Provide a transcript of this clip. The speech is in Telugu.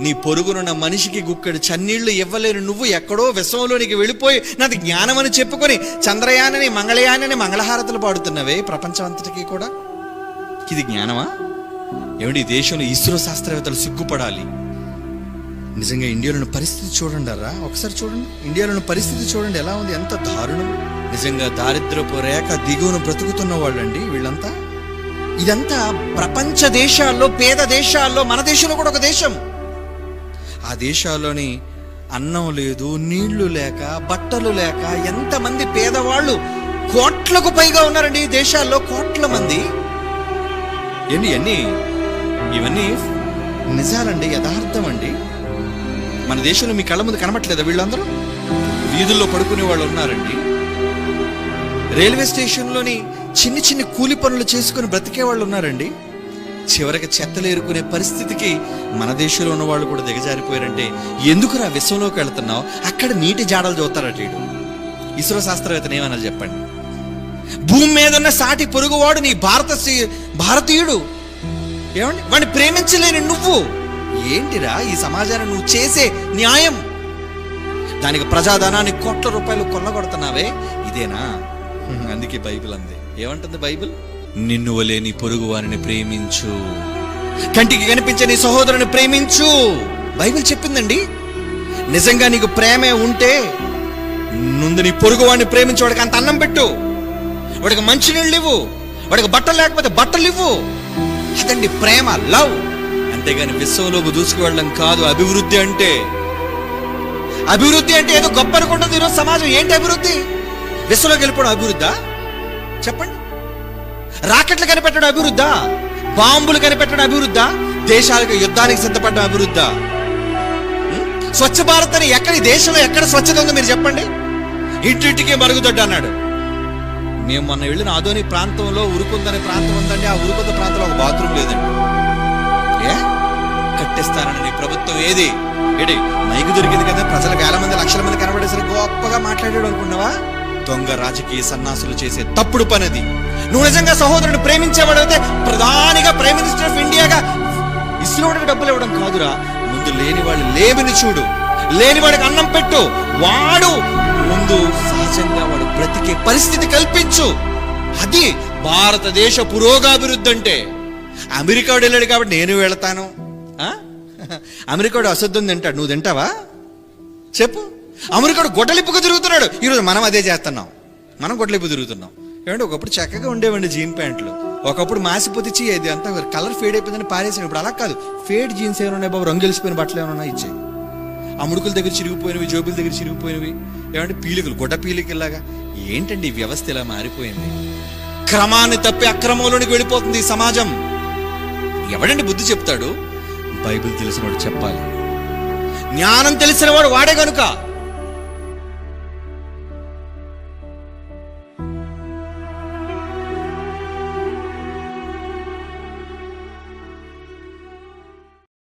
నీ పొరుగునున్న మనిషికి గుక్కడు చన్నీళ్ళు ఇవ్వలేను. నువ్వు ఎక్కడో విశ్వంలోనికి వెళ్ళిపోయి నాది జ్ఞానం అని చెప్పుకొని చంద్రయానని మంగళయానని మంగళహారతలు పాడుతున్నవే ప్రపంచం అంతటికీ కూడా? ఇది జ్ఞానమా? ఏమిటి దేశంలో ఇస్రో శాస్త్రవేత్తలు సిగ్గుపడాలి. నిజంగా ఇండియాలోని పరిస్థితి చూడండి రా. ఒకసారి చూడండి. ఇండియాలోని పరిస్థితి చూడండి. ఎలా ఉంది? ఎంత దారుణం. నిజంగా దారిద్రపు రేఖ దిగువన బ్రతుకుతున్న వాళ్ళండి వీళ్ళంతా. ఇదంతా ప్రపంచ దేశాల్లో పేద దేశాల్లో మన దేశంలో కూడా ఒక దేశం. ఆ దేశాల్లోని అన్నం లేదు నీళ్ళు లేక బట్టలు లేక ఎంతమంది పేదవాళ్ళు కోట్లకు పైగా ఉన్నారండి ఈ దేశాల్లో కోట్ల మంది. ఏంటి అన్ని ఇవన్నీ నిజాలండి యథార్థం అండి. మన దేశంలో మీ కళ్ళ ముందు కనబట్లేదా వీళ్ళందరూ? వీధుల్లో పడుకునే వాళ్ళు ఉన్నారండి. రైల్వే స్టేషన్లోని చిన్ని చిన్ని కూలి పనులు చేసుకుని బ్రతికే వాళ్ళు ఉన్నారండి. చివరికి చెత్తలు ఏరుకునే పరిస్థితికి మన దేశంలో ఉన్న వాళ్ళు కూడా దిగజారిపోయారంటే ఎందుకురా విశ్వంలోకి వెళ్తున్నావు? అక్కడ నీటి జాడలు చూస్తారట వీడు. ఇస్రో శాస్త్రవేత్తలు ఏమన్నా చెప్పండి? భూమి మీద ఉన్న సాటి పొరుగువాడు నీ భారత భారతీయుడు. ఏమండి? వాడిని ప్రేమించలేని నువ్వు. ఏంటిరా ఈ సమాజాన్ని నువ్వు చేసే న్యాయం? దానికి ప్రజాధనాన్ని కోట్ల రూపాయలు కొల్లగొడుతున్నావే? ఇదేనా? అందుకే బైబిల్ అంది. ఏమంటుంది బైబిల్? నిన్ను వలే నీ పొరుగు వారిని ప్రేమించు. కంటికి కనిపించే నీ సహోదరుని ప్రేమించు. బైబిల్ చెప్పిందండి నిజంగా నీకు ప్రేమే ఉంటే ముందు నీ పొరుగు వాడిని ప్రేమించు వాడికి అంత అన్నం పెట్టు. వాడికి మంచినీళ్ళు ఇవ్వు వాడికి బట్టలు లేకపోతే బట్టలు ఇవ్వు. అదండి ప్రేమ లవ్. అంతేగాని విశ్వంలోకి దూసుకు వెళ్ళడం కాదు అభివృద్ధి అంటే. అభివృద్ధి అంటే ఏదో గొప్ప అనుకుంటుంది ఈరోజు సమాజం. ఏంటి అభివృద్ధి? విశ్వలోకి వెళ్ళిపోవడం అభివృద్ధా? చెప్పండి. రాకెట్లు కనిపెట్టడం అభివృద్ధా? బాంబులు కనిపెట్టడం అభివృద్ధా? దేశాలకు యుద్ధానికి సిద్ధపడడం అభివృద్ధా? స్వచ్ఛ భారత్ అని ఎక్కడ దేశంలో ఎక్కడ స్వచ్ఛత ఉందో మీరు చెప్పండి. ఇంటింటికి మరుగుదొడ్డి అన్నాడు. మేము మొన్న వెళ్ళిన ఆదోని ప్రాంతంలో ఉరుకుందని ప్రాంతం ఉందండి. ఆ ఉరుకుంద ప్రాంతంలో ఒక బాత్రూమ్ లేదండి. ఏ? కట్టిస్తానని ప్రభుత్వం ఏది? ఏడి మైకు దొరికింది కదా ప్రజలకు వేల మంది లక్షల మంది కనబడేసరికి గొప్పగా మాట్లాడాడు అనుకున్నావా? దొంగ రాజకీయ సన్నాసులు చేసే తప్పుడు పనిది. నువ్వు నిజంగా సహోదరుడు ప్రేమించేవాడైతే ప్రధానిగా ప్రైమ్ మినిస్టర్ ఆఫ్ ఇండియాగా ఇస్రోడికి డబ్బులు ఇవ్వడం కాదురా. ముందు లేని వాళ్ళు చూడు. లేని వాడికి అన్నం పెట్టు. వాడు ముందు సహజంగా వాడు బ్రతికే పరిస్థితి కల్పించు. అది భారతదేశ పురోగాభివృద్ధి అంటే. అమెరికా వెళ్ళాడు కాబట్టి నేను వెళతాను. అమెరికాడు అశుద్ధం తింటాడు. నువ్వు తింటావా? చెప్పు. అమెరికాడు గొడ్డలిప్పుకు తిరుగుతున్నాడు. ఈరోజు మనం అదే చేస్తున్నాం. మనం గొడ్డలిప్పు తిరుగుతున్నాం. ఏమంటే ఒకప్పుడు చక్కగా ఉండేవండి జీన్ ప్యాంట్లు. ఒకప్పుడు మాసిపోతే చీ అంతా కలర్ ఫేడ్ అయిపోయిందని పారేసాను ఇప్పుడు అలా కాదు. ఫేడ్ జీన్స్ ఏమైనా ఉన్నాయి బాబు? రంగు గెలిచిపోయిన బట్టలు ఏమైనా ఉన్నాయి? ఇచ్చాయి. అముడుకుల దగ్గర చిరిగిపోయినవి జోబుల దగ్గర చిరిగిపోయినవి. ఏమంటే పీలికలు గొడ్డ పీలికల్లాగా ఏంటండి ఈ వ్యవస్థ ఇలా మారిపోయింది? క్రమాన్ని తప్పి అక్రమంలోనికి వెళ్ళిపోతుంది ఈ సమాజం. ఎవడండి బుద్ధి చెప్తాడు? బైబిల్ తెలిసినవాడు చెప్పాలి. జ్ఞానం తెలిసినవాడు వాడే కనుక